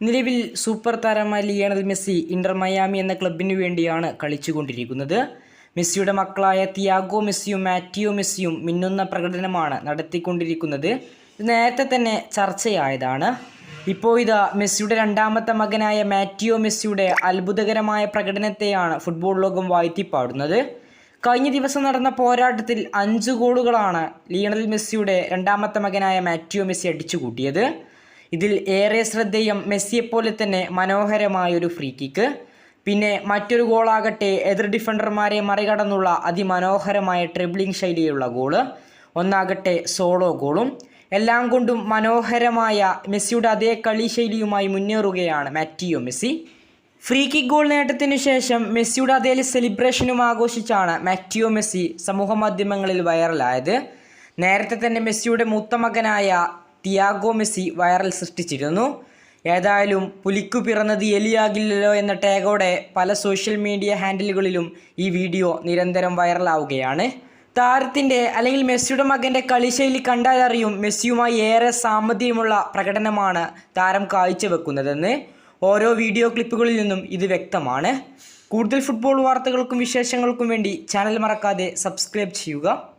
നിലവിൽ സൂപ്പർ താരമായ Lionel Messi Inter Miami എന്ന ക്ലബിനു വേണ്ടിയാണ് കളിച്ചുകൊണ്ടിരിക്കുന്നത്. മെസ്സിയുടെ മക്കളായ തിയാഗോ മെസ്സിയും മാറ്റിയോ മെസ്സിയും മിന്നുന്ന പ്രകടനമാണ് നടത്തിക്കൊണ്ടിരിക്കുന്നത്. നേരത്തെ തന്നെ ചർച്ചയായതാണ്. ഇപ്പോൾ ഇതാ മെസ്സിയുടെ രണ്ടാമത്തെ മകനായ മാറ്റിയോ മെസ്സിയുടെ അത്ഭുതകരമായ പ്രകടനത്തെയാണ് ഫുട്ബോൾ ലോകം വാഴ്ത്തിപ്പാടുന്നത്. കഴിഞ്ഞ ദിവസം നടന്ന പോരാട്ടത്തിൽ അഞ്ച് ഗോളുകളാണ് ലിയണൽ മെസ്സിയുടെ രണ്ടാമത്തെ മകനായ മാറ്റിയോ മെസ്സി അടിച്ചുകൂട്ടിയത്. ഇതിൽ ഏറെ ശ്രദ്ധേയം മെസ്സിയെപ്പോലെ തന്നെ മനോഹരമായൊരു ഫ്രീ കിക്ക് പിന്നെ മറ്റൊരു ഗോളാകട്ടെ എതിർ ഡിഫൻഡർമാരെ മറികടന്നുള്ള അതിമനോഹരമായ ട്രിബ്ലിംഗ് ശൈലിയുള്ള ഗോൾ ഒന്നാകട്ടെ സോളോ ഗോളും എല്ലാം കൊണ്ടും മനോഹരമായ മെസ്സിയുടെ അതേ കളി ശൈലിയുമായി മുന്നേറുകയാണ് Mateo Messi. Free kick goal നേട്ടത്തിനു ശേഷം മെസ്സിയുടെ അതേ സെലിബ്രേഷനും ആഘോഷിച്ചാണ് മാറ്റിയോ മെസ്സി സമൂഹ മാധ്യമങ്ങളിൽ വൈറലായത് നേരത്തെ തന്നെ മെസ്സിയുടെ മൂത്ത മകനായ തിയാഗോ മെസ്സി വൈറൽ സൃഷ്ടിച്ചിരുന്നു. ഏതായാലും പുലിക്കു പിറന്നത് എലിയാകില്ലല്ലോ എന്ന ടാഗോടെ പല സോഷ്യൽ മീഡിയ ഹാൻഡിലുകളിലും ഈ വീഡിയോ നിരന്തരം വൈറലാവുകയാണ്. താരത്തിന്റെ അല്ലെങ്കിൽ മെസ്സിയുടെ മകന്റെ കളിശൈലി കണ്ടാലറിയും മെസ്സിയുമായി ഏറെ സാമധ്യമുള്ള പ്രകടനമാണ് താരം കാഴ്ചവെക്കുന്നതെന്ന്. ഓരോ വീഡിയോ ക്ലിപ്പുകളിൽ നിന്നും ഇത് വ്യക്തമാണ്. കൂടുതൽ ഫുട്ബോൾ വാർത്തകൾക്കും വിശേഷങ്ങൾക്കും വേണ്ടി ചാനൽ മറക്കാതെ സബ്സ്ക്രൈബ് ചെയ്യുക.